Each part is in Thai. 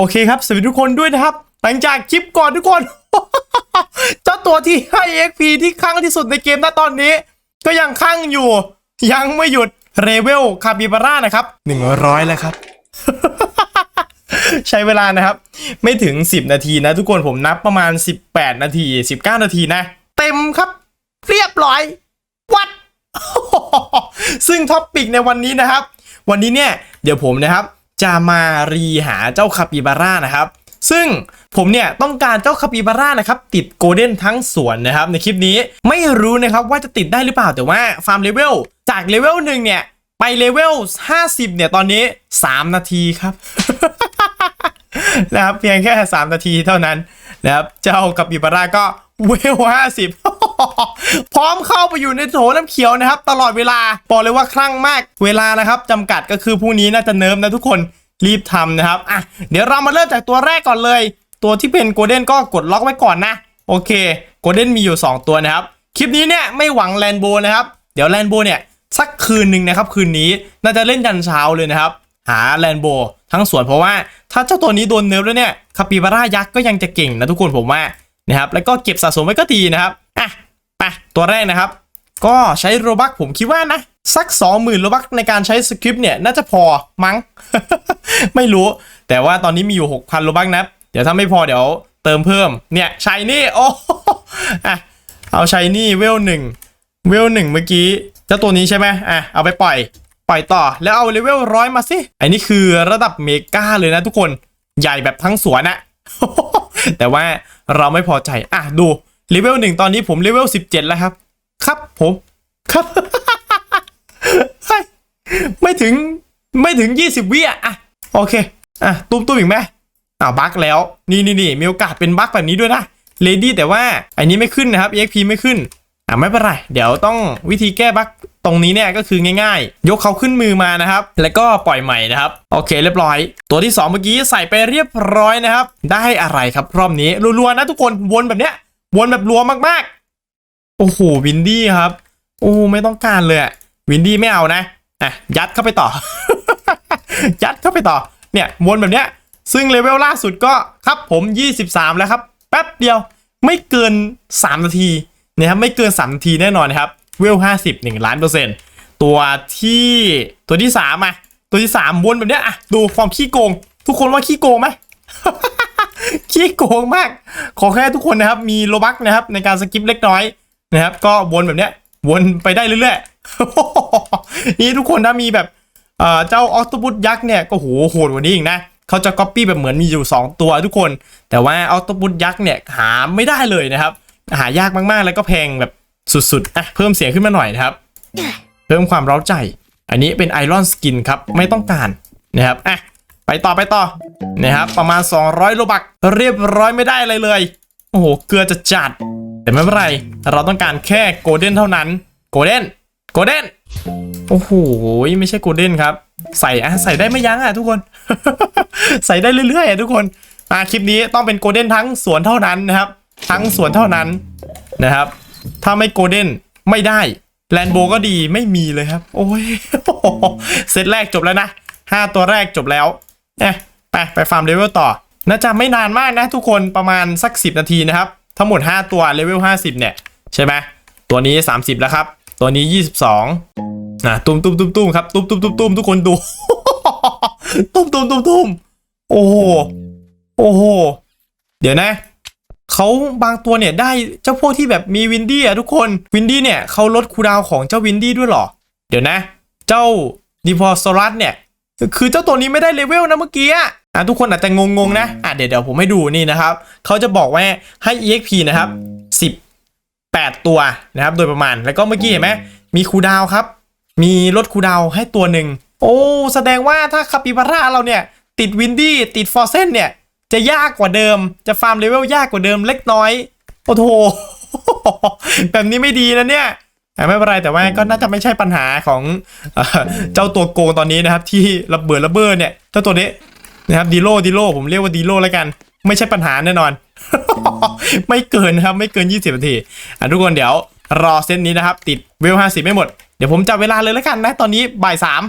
โอเคครับ สวัสดีทุกคนด้วยนะครับ หลังจากคลิปก่อนทุกคน เจ้าตัวที่ให้ XP ที่ครั้งที่สุดในเกมณตอนนี้ ก็ยังข้างอยู่ ยังไม่หยุดเรเวลคาปิบาร่านะครับ 100 แล้วครับ ใช้เวลานะครับ ไม่ถึง 10 นาทีนะ ทุกคนผมนับประมาณ 18 นาที 19 นาทีนะ เต็มครับ เรียบร้อยวัดซึ่งท็อปปิกในวันนี้นะครับ วันนี้เนี่ย เดี๋ยวผมนะครับ จะมารีหาเจ้าคาปิบาร่านะครับ ซึ่งผมเนี่ยต้องการเจ้าคาปิบาร่านะครับติดโกลเด้นทั้งสวนนะครับในคลิปนี้ไม่รู้นะครับว่าจะติดได้หรือเปล่าแต่ว่าฟาร์มเลเวลจากเลเวลหนึ่งเนี่ยไปเลเวล 50 เนี่ย ตอนนี้ 3 นาทีครับ นะครับ เพียงแค่ 3 นาทีเท่านั้น นะครับ เจ้ากัปปิบาร่าก็เวล 50 พร้อมเข้าไปอยู่ในโถน้ำเขียวนะครับ ตลอดเวลาบอกเลยว่าคลั่งมากเวลานะครับจำกัดก็คือพรุ่งนี้น่าจะเนิร์ฟนะทุกคนรีบทำนะครับอะเดี๋ยวเรามาเริ่มจากตัวแรกก่อนเลย ตัวที่เป็นโกลเด้นก็กดล็อกไว้ก่อนนะ โอเคโกลเด้นมีอยู่ 2 ตัวนะครับ คลิปนี้เนี่ยไม่หวังแลนโบนะครับ เดี๋ยวแลนโบเนี่ยสักคืนหนึ่งนะครับ คืนนี้น่าจะเล่นยันเช้าเลยนะครับ หาแลนโบทั้งสวนเพราะว่าถ้าเจ้าตัวนี้โดนเนิร์ฟแล้วเนี่ยคาปิบาร่ายักษ์ก็ยังจะเก่งนะทุกคนผมว่านะครับแล้วก็เก็บสะสมไว้ก็ดีนะครับ ไปตัวแรกนะครับ ก็ใช้โรบักผมคิดว่านะ สัก 20,000โรบักในการใช้สคริปต์เนี่ย น่าจะพอมั้ง ไม่รู้ แต่ว่าตอนนี้มีอยู่ 6,000โรบักนะ เดี๋ยวถ้าไม่พอเดี๋ยวเติมเพิ่มเนี่ยชายนี่โอ้อะเอาชายนี่เวลหนึ่งเวลหนึ่งเมื่อกี้เจ้าตัวนี้ใช่ไหมอะเอาไปปล่อยปล่อยต่อแล้วเอาเลเวลร้อยมาสิอันนี้คือระดับเมกาเลยนะทุกคนใหญ่แบบทั้งสวนนะแต่ว่าเราไม่พอใจ อะ ดู เลเวลหนึ่งตอนนี้ผมเลเวลสิบเจ็ดแล้วครับ ครับผมครับ ไม่ถึงไม่ถึงยี่สิบวิอะอะโอเค อะตุ้มตุ้มอีกไหมอ้าบั๊กแล้ว นี่นี่นี่มีโอกาสเป็นบั๊กแบบนี้ด้วยนะเลดี้แต่ว่าอันนี้ไม่ขึ้นนะครับ EXP ไม่ขึ้นอะไม่เป็นไร เดี๋ยวต้องวิธีแก้บั๊กตรงนี้เนี่ยก็คือง่ายๆ ยกเขาขึ้นมือมานะครับ แล้วก็ปล่อยใหม่นะครับ โอเคเรียบร้อย ตัวที่ 2 เมื่อกี้ใส่ไปเรียบร้อยนะครับ ได้อะไรครับรอบนี้รัวๆนะทุกคนวนแบบเนี้ย วนแบบรัวมากๆ โอ้โหวินดี้ครับ โอ้ไม่ต้องการเลยวินดี้ไม่เอานะอะยัดเข้าไปต่อ ยัดเข้าไปต่อ เนี่ยวนแบบเนี้ย ซึ่งเลเวลล่าสุดก็ครับผม 23 แล้วครับ แป๊บเดียวไม่เกิน 3 นาทีนะครับไม่เกิน 3 นาทีแน่นอนนะครับเวล 50 1 ล้านเปอร์เซ็นต์ตัวที่ตัวที่3อะตัวที่ 3 วนแบบเนี้ยอะดูความขี้โกง ทุกคนว่าขี้โกงไหม ขี้โกงมาก ขอแค่ทุกคนนะครับ มีโลบักนะครับ ในการสกิปเล็กน้อยนะครับ ก็วนแบบเนี้ย วนไปได้เรื่อยๆนี่ทุกคนถ้ามีแบบเจ้าออ t o บุ s ยักษ์เนี่ยก็โหโหดกว่านี้อีกนะเขาจะก๊อปปี้แบบเหมือนมีอยู่ 2 ตัวทุกคน แต่ว่าออ t o บุ s ยักษ์เนี่ยหาไม่ได้เลยนะครับ หายากมากๆแล้วก็แพงแบบสุดๆอะเพิ่มเสียงขึ้นมาหน่อยนะครับ เพิ่มความเร้าใจ อันนี้เป็นไอรอนสกินครับไม่ต้องการนะครับอะไปต่อไปต่อ นะครับประมาณ 200 โลบักเรียบร้อยไม่ได้อะไรเลย โอ้โห เกลือจะจัด แต่ไม่เป็นไร เราต้องการแค่โกลเด้นเท่านั้นโกลเด้นโกลเด้นโอ้โห ไม่ใช่โกลเด้นครับ ใส่อะใส่ได้ไม่ยั้งอะทุกคน ใส่ได้เรื่อยๆอะทุกคนอะคลิปนี้ต้องเป็นโกลเด้นทั้งสวนเท่านั้นนะครับ ทั้งสวนเท่านั้นนะครับ ถ้าไม่โกลเด้นไม่ได้แลนโบก็ดีไม่มีเลยครับ โอ้ยเซตแรกจบแล้วนะห้าตัวแรกจบแล้วเอ๊ะ ไปไปฟาร์มเลเวลต่อน่าจะไม่นานมากนะทุกคนประมาณสัก 10 นาทีนะครับ ทั้งหมด 5 ตัวเลเวล50 เนี่ย ใช่ไหมตัวนี้ 30 แล้วครับ ตัวนี้ 22อะตุ้มตุ้มตุ้มตุ้มครับตุ้มตุ้มตุ้มตุ้มทุกคนดู ตุ้มตุ้มตุ้มตุ้มโอ้โหโอ้โหเดี๋ยวนะเขาบางตัวเนี่ยได้เจ้าพวกที่แบบมีวินดี้อะทุกคนวินดี้เนี่ยเขาลดคูดาวของเจ้าวินดี้ด้วยหรอ เดี๋ยวนะ เจ้าดีพอสรัสเนี่ย คือเจ้าตัวนี้ไม่ได้เลเวลนะเมื่อกี้ อะทุกคนอาจจะงงๆนะอะเดี๋ยวเดี๋ยวผมให้ดูนี่นะครับเขาจะบอกว่าให้ exp นะครับ18ตัวนะครับ โดยประมาณแล้วก็เมื่อกี้เห็นไหมมีคูดาวครับ มีลดคูดาวให้ตัวหนึ่งโอ้แสดงว่าถ้าคาปิบาร่าเราเนี่ยติดวินดี้ติดฟอร์เซนเนี่ยจะยากกว่าเดิมจะฟาร์มเลเวลยากกว่าเดิมเล็กน้อย โอ้โหแบบนี้ไม่ดีนะเนี่ยไม่เป็นไรแต่ว่าก็น่าจะไม่ใช่ปัญหาของเอ่อเจ้าตัวโกงตอนนี้นะครับ ที่ระเบิดระเบ้อเนี่ยเจ้าตัวนี้ นะครับดีโลดีโลผมเรียกว่าดีโลแล้วกัน ไม่ใช่ปัญหาแน่นอน ไม่เกินครับไม่เกิน 20นาทีอะทุกคนเดี๋ยวรอเส้นนี้นะครับ ติดเวล50 ไม่หมด เดี๋ยวผมจับเวลาเลยแล้วกันนะตอนนี้บ่ายสาม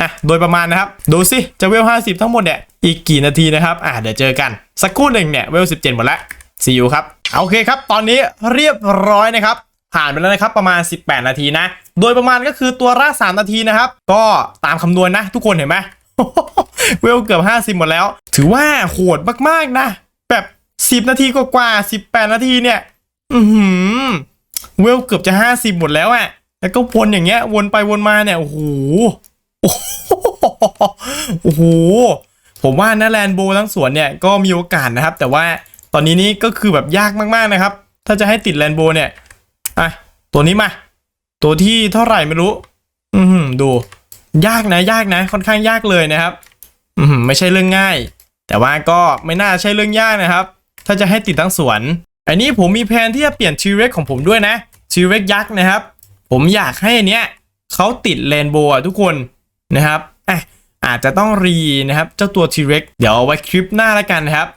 อะโดยประมาณนะครับ ดูสิจะเวล50 ทั้งหมดเนี่ยอีกกี่นาทีนะครับอะเดี๋ยวเจอกัน สักครู่หนึ่งเนี่ยเวล17 หมดแล้วซีอูครับโอเคครับ ตอนนี้เรียบร้อยนะครับ ผ่านไปแล้วนะครับประมาณ 18 นาทีนะ โดยประมาณก็คือตัวละ3นาทีนะครับ ก็ตามคำนวณนะ ทุกคนเห็นไหม เวลเกือบ50หมดแล้ว ถือว่าโหดมากๆนะ แบบ10นาทีกว่าๆ18นาทีเนี่ย อือหือเวลเกือบจะ50หมดแล้วอะแล้วก็วนอย่างเงี้ย วนไปวนมาเนี่ย โอ้โหโอ้โห ผมว่านะแลนโบทั้งสวนเนี่ยก็มีโอกาสนะครับ แต่ว่าตอนนี้นี่ก็คือแบบยากมากๆนะครับ ถ้าจะให้ติดแลนโบเนี่ยอะตัวนี้มา ตัวที่เท่าไหร่ไม่รู้ อือหือดู ยากนะยากนะ ค่อนข้างยากเลยนะครับอืไม่ใช่เรื่องง่าย แต่ว่าก็ไม่น่าใช่เรื่องยากนะครับ ถ้าจะให้ติดทั้งสวน อันนี้ผมมีแผนที่จะเปลี่ยนทีเร็กของผมด้วยนะทีเร็กยักษ์นะครับ ผมอยากให้อันเนี้ยเขาติดเรนโบว์ทุกคนนะครับอะอาจจะต้องรีนะครับ เจ้าตัวทีเร็กเดี๋ยวเอาไว้คลิปหน้าแล้วกันนะครับ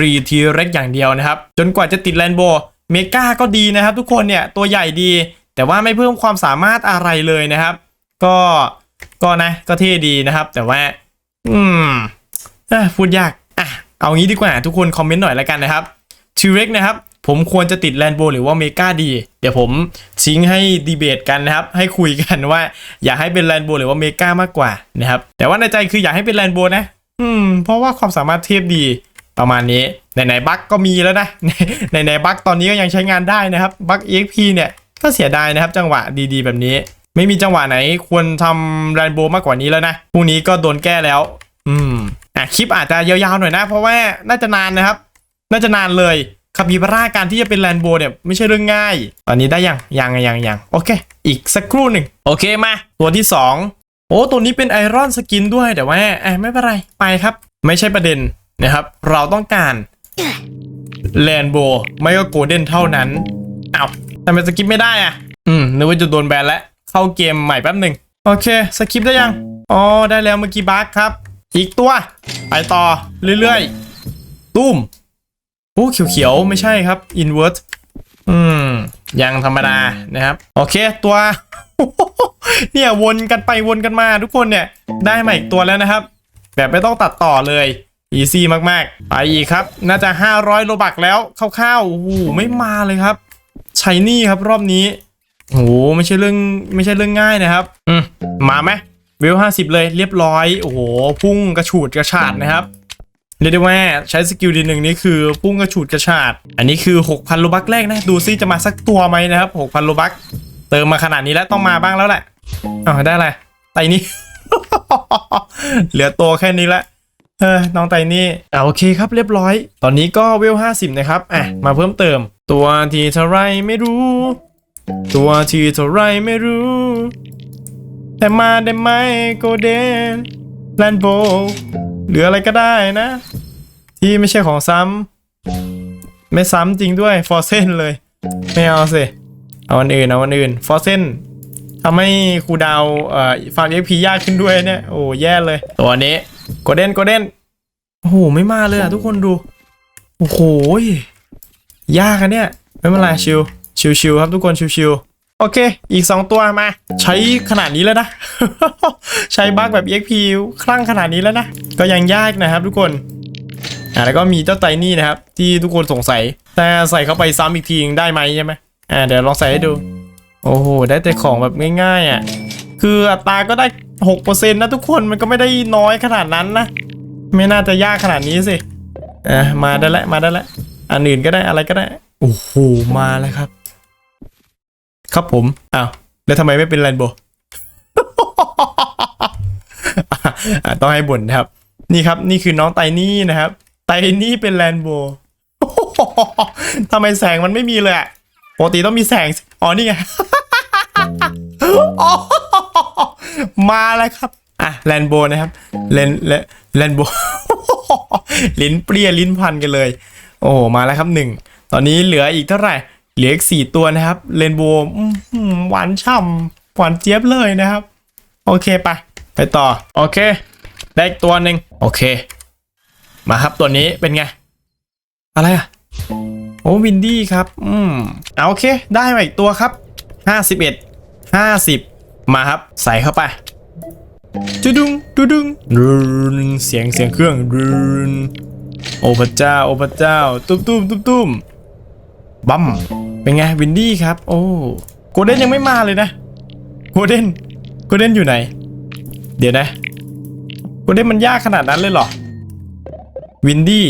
รีทีเร็กอย่างเดียวนะครับ จนกว่าจะติดเรนโบว์เมกาก็ดีนะครับ ทุกคนเนี่ยตัวใหญ่ดี แต่ว่าไม่เพิ่มความสามารถอะไรเลยนะครับ ก็ ก็นะก็เท่ดีนะครับ แต่ว่า อืมอพูดยากอะเอางี้ดีกว่าทุกคนคอมเมนต์หน่อยแล้วกันนะครับทีเร็กนะครับผมควรจะติดแลนโบหรือว่าเมกาดี เดี๋ยวผมทิ้งให้ดีเบตกันนะครับ ให้คุยกันว่า อยากให้เป็นแลนโบหรือว่าเมกามากกว่านะครับ แต่ว่าในใจคืออยากให้เป็นแลนโบนะ อืม เพราะว่าความสามารถเทียบดีประมาณนี้ไหนๆบั๊กก็มีแล้วนะไหนๆบั๊กตอนนี้ก็ยังใช้งานได้นะครับบั๊ก EXP เนี่ยก็เสียดายนะครับ จังหวะดีๆ แบบนี้ ไม่มีจังหวะไหนควรทำแลนโบมากกว่านี้แล้วนะพรุ่งนี้ก็โดนแก้แล้ว อืมอะคลิปอาจจะยาวๆหน่อยนะ เพราะว่าน่าจะนานนะครับ น่าจะนานเลยคาปิบาร่าการที่จะเป็นแลนโบเนี่ยไม่ใช่เรื่องง่าย ตอนนี้ได้ยังยังยังยังโอเค อีกสักครู่หนึ่งโอเคมา ตัวที่ 2 โอ้ตัวนี้เป็นไอรอนสกินด้วยแต่ว่าเอ้ยไม่เป็นไรไปครับ ไม่ใช่ประเด็นนะครับ เราต้องการแลนโบไม่ก็โกลเด้นเท่านั้นอ้าวทำไมสกิปไม่ได้อะอืมนึกว่าจะโดนแบนแล้ว เข้าเกมใหม่แป๊บหนึ่งโอเคสกิปได้ยังอ๋อได้แล้วเมื่อกี้บั๊กครับ อีกตัว ไปต่อเรื่อยๆตุ้มโอ้เขียวๆไม่ใช่ครับ invert อืมยังธรรมดานะครับ โอเคตัวเนี่ยวนกันไปวนกันมาทุกคนเนี่ยได้มาอีกตัวแล้วนะครับ แบบไม่ต้องตัดต่อเลย easy มากๆ ไปอีกครับ น่าจะ 500 โลบักแล้วคร่าวๆโอ้โหไม่มาเลยครับชายนี่ครับรอบนี้ โอ้โหไม่ใช่เรื่องไม่ใช่เรื่องง่ายนะครับ อืมมาไหมเวล50เลยเรียบร้อย โอ้โห พุ่งกระฉูดกระฉาดนะครับเรียกได้ว่าใช้สกิลดีหนึ่งนี่คือพุ่งกระฉูดกระชาด อันนี้คือ 6,000โลบักแรกนะ ดูซิจะมาสักตัวไหมนะครับ 6,000โลบัก เติมมาขนาดนี้แล้วต้องมาบ้างแล้วแหละอ๋อได้เลยไตนี่ เหลือตัวแค่นี้ละเออน้องไตนี่อ่าโอเคครับเรียบร้อย ตอนนี้ก็เวล50 นะครับอะมาเพิ่มเติม ตัวที่เท่าไรไม่รู้ ตัวที่เท่าไรไม่รู้ แต่มาได้ไหมโกเดนแลนโบหรืออะไรก็ได้นะ ที่ไม่ใช่ของซ้ำไม่ซ้ำจริงด้วยฟอร์เซนเลย ไม่เอาสิ เอาอันอื่นเอาอันอื่นฟอร์เซนทำให้ครูดาวเอ่อฟาร์มเอ็กพียากขึ้นด้วยเนี่ย โอ้แย่เลย ตัวนี้โกลเด้นโกลเด้นโอ้โห ไม่มาเลยอะทุกคนดู โอ้โหยากอะเนี่ย ไม่เป็นไรชิว ชิวๆครับทุกคนชิวๆโอเค อีก 2 ตัวมา ใช้ขนาดนี้แล้วนะ ใช้บั๊กแบบ EXP คลั่งขนาดนี้แล้วนะ ก็ยังยากนะครับทุกคนอ่าแล้วก็มีเจ้าไตนี่นะครับ ที่ทุกคนสงสัย แต่ใส่เข้าไปซ้ำอีกทีได้ไหมใช่ไหมอ่าเดี๋ยวลองใส่ให้ดู โอ้โห ได้แต่ของแบบง่ายๆอะคืออัตราก็ได้หกเปอร์เซ็นต์นะทุกคนมันก็ไม่ได้น้อยขนาดนั้นนะ ไม่น่าจะยากขนาดนี้สิอะมาได้แล้วมาได้แล้วอันอื่นก็ได้อะไรก็ได้ โอ้โห มาแล้วครับ ครับผมอ้าวแล้วทำไมไม่เป็นแรนโบต้องให้บ่นนะครับ นี่ครับ นี่คือน้องไตนี่นะครับ ไตนี่เป็นแรนโบทำไมแสงมันไม่มีเลยอะปกติต้องมีแสง อ๋อ นี่ไงมาแล้วครับ อะแลนโบนะครับเลนเลแลนโบลิ้นเปรี้ยลิ้นพันกันเลย โอ้โหมาแล้วครับหนึ่ง ตอนนี้เหลืออีกเท่าไหร่ เหลืออีกสี่ตัวนะครับเรนโบว์หวานฉ่ำหวานเจี๊ยบเลยนะครับ โอเคไปไปต่อ โอเค ได้อีกตัวหนึ่งโอเค มาครับตัวนี้เป็นไง อะไรอะ โอ้วินดี้ครับ อืมเอาโอเค ได้มาอีกตัวครับ51 50มาครับ ใส่เข้าไปจุดุงดุดุงดึนเสียงเสียงเครื่องดึนโอ้พระเจ้า โอ้พระเจ้า ตุ้มตุ้มตุ้มตุ้มบัม เป็นไงวินดี้ครับ โอ้โกเด้นยังไม่มาเลยนะโกเด้นโกเด้นอยู่ไหน เดี๋ยวนะโกเด้นมันยากขนาดนั้นเลยเหรอวินดี้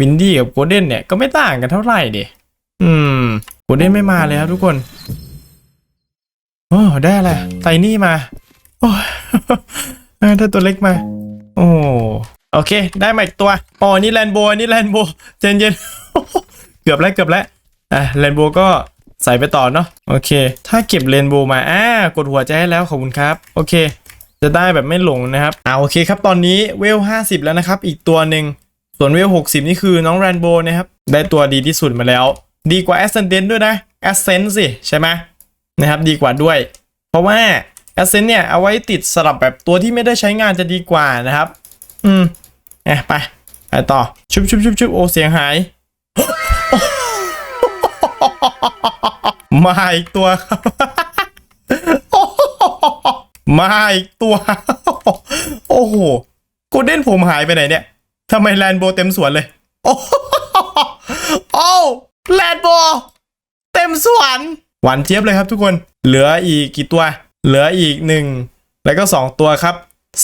วินดี้กับโกเด้นเนี่ยก็ไม่ต่างกันเท่าไหร่ดิอืมโกเด้นไม่มาเลยครับทุกคนโอ้ได้อะไรไตนี่มาโอ้ยได้ตัวเล็กมา โอ้โอเค ได้มาอีกตัวอ๋อนี่แลนโบนี่แลนโบเจนเย็นเกือบแล้วเกือบแล้ว อะแลนโบวก็ใส่ไปต่อเนาะโอเค ถ้าเก็บเรนโบว์มาอ่ากดหัวใจให้แล้วขอบคุณครับ โอเค จะได้แบบไม่หลงนะครับอ่าโอเคครับตอนนี้เวล50 แล้วนะครับ อีกตัวหนึ่งส่วนเวล60 นี่คือน้องแรนโบว์นะครับ ได้ตัวดีที่สุดมาแล้ว ดีกว่า Ascendant ด้วยนะ Ascent สิใช่ไหมนะครับดีกว่าด้วย เพราะว่า Ascent เนี่ยเอาไว้ติดสลับแบบตัวที่ไม่ได้ใช้งานจะดีกว่านะครับ อืมเอะไปไปต่อชุบชุบชุบชุบโอเสียงหาย มาอีกตัวครับมาอีกตัว โอ้โหโกลเด้นผมหายไปไหนเนี่ยทำไมแลนโบเต็มสวนเลย โอ้โอ้แลนโบเต็มสวนหวานเจี๊ยบเลยครับทุกคน เหลืออีกกี่ตัว เหลืออีกหนึ่งแล้วก็สองตัวครับ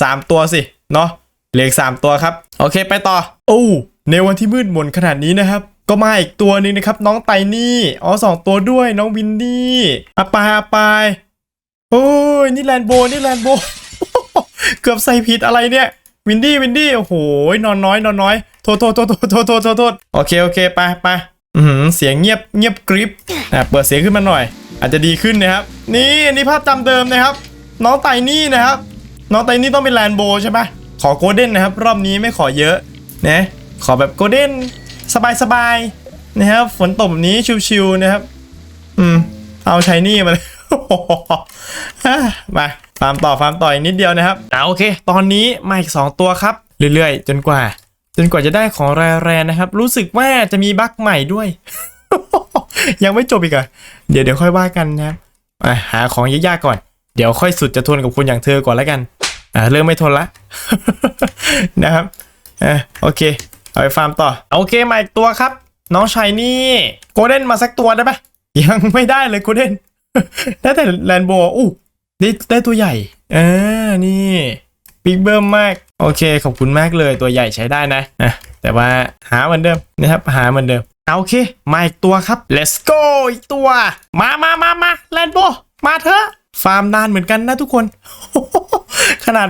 สามตัวสิ เนาะเหลือสามตัวครับ โอเคไปต่อ โอ้ในวันที่มืดมนขนาดนี้นะครับ ก็มาอีกตัวหนึ่งนะครับ น้องไตนี่อ๋อสองตัวด้วยน้องวินนี่อาปาอาปาโอ้ยนี่แลนโบนี่แลนโบเกือบใส่ผิดอะไรเนี่ยวินดี้วินดี้โอ้โหนอนน้อยนอนน้อยโทษโทษโทษโทษโทษโทษโทษโอเคโอเคไปไปอืมเสียงเงียบเงียบกริบนะเปิดเสียงขึ้นมาหน่อย อาจจะดีขึ้นนะครับ นี่อันนี้ภาพจำเดิมนะครับ น้องไตนี่นะครับ น้องไตนี่ต้องเป็นแลนโบใช่ปะขอโกลเด้นนะครับ รอบนี้ไม่ขอเยอะนะขอแบบโกลเด้น สบายๆนะครับฝนตกแบบนี้ชิวๆนะครับ อืม เอาชายนี่มาเลยอะมาฟาร์มต่อฟาร์มต่ออีกนิดเดียวนะครับอ่าโอเค ตอนนี้มาอีก 2 ตัวครับ เรื่อยๆ จนกว่า จนกว่าจะได้ของแร่ๆนะครับ รู้สึกว่าจะมีบั๊กใหม่ด้วย ยังไม่จบอีกเหรอะเดี๋ยวเดี๋ยวค่อยว่ากันนะครับอะหาของยากๆก่อน เดี๋ยวค่อยสุดจะทนกับคนอย่างเธอก่อนแล้วกัน อ่าเริ่มไม่ทนละนะครับอะโอเค เอาไปฟาร์มต่อ โอเคมาอีกตัวครับ น้องชายนี่โกลเด้นมาสักตัวได้ปะยังไม่ได้เลยโกลเด้นได้แต่แลนโบอู้ได้ได้ตัวใหญ่อ่านี่บิ๊กเบิ้มมาก โอเค ขอบคุณมากเลยตัวใหญ่ใช้ได้นะอะแต่ว่าหาเหมือนเดิมนะครับ หาเหมือนเดิมเอาโอเค มาอีกตัวครับ let's go อีกตัว มามามามาแลนโบมาเถอะ ฟาร์มนานเหมือนกันนะทุกคน ขนาด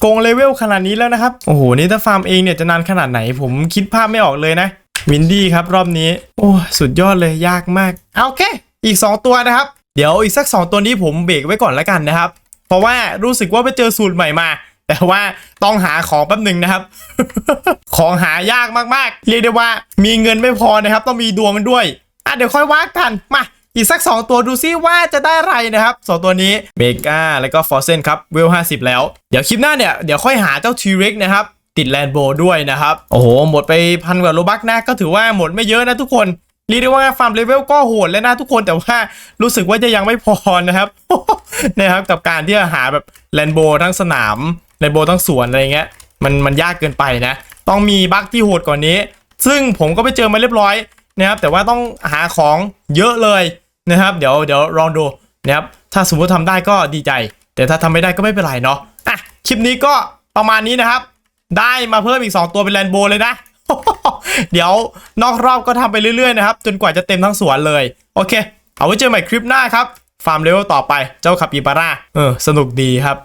โกงเลเวลขนาดนี้แล้วนะครับ โอ้โห นี่ถ้าฟาร์มเองเนี่ยจะนานขนาดไหน ผมคิดภาพไม่ออกเลยนะ วินดี้ครับรอบนี้ โอ้สุดยอดเลยยากมากเอาโอเค อีก 2 ตัวนะครับ เดี๋ยวอีกสัก 2 ตัวนี้ผมเบรกไว้ก่อนแล้วกันนะครับ เพราะว่ารู้สึกว่าไปเจอสูตรใหม่มา แต่ว่าต้องหาของแป๊บหนึ่งนะครับ ของหายากมากๆ เรียกได้ว่ามีเงินไม่พอนะครับ ต้องมีดวงด้วยอะเดี๋ยวค่อยว่ากันมา อีกสัก 2 ตัวดูซิว่าจะได้อะไรนะครับสองตัวนี้เมกาแล้วก็ฟอร์เซนครับเวล50 แล้ว เดี๋ยวคลิปหน้าเนี่ย เดี๋ยวค่อยหาเจ้าทีเร็กนะครับ ติดแลนโบด้วยนะครับ โอ้โห หมดไปพันกว่าโลบักนะ ก็ถือว่าหมดไม่เยอะนะทุกคนเรียกได้ว่าฟาร์มเลเวลก็โหดแล้วนะทุกคนแต่ว่ารู้สึกว่าจะยังไม่พอนะครับนะครับกับการที่จะหาแบบแลนโบทั้งสนามแลนโบทั้งสวนอะไรเงี้ยมันมันยากเกินไปนะ ต้องมีบั๊กที่โหดกว่านี้ ซึ่งผมก็ไปเจอมาเรียบร้อย นะครับแต่ว่าต้องหาของเยอะเลยนะครับ เดี๋ยวเดี๋ยวลองดูนะครับถ้าสมมติทำได้ก็ดีใจ แต่ถ้าทำไม่ได้ก็ไม่เป็นไรเนาะอะคลิปนี้ก็ประมาณนี้นะครับ ได้มาเพิ่มอีก 2 ตัวเป็นแลนโบเลยนะ เดี๋ยวนอกรอบก็ทำไปเรื่อยๆนะครับ จนกว่าจะเต็มทั้งสวนเลย โอเค เอาไว้เจอใหม่คลิปหน้าครับ ฟาร์มเลเวลต่อไปเจ้าคาปิบาร่าเออสนุกดีครับ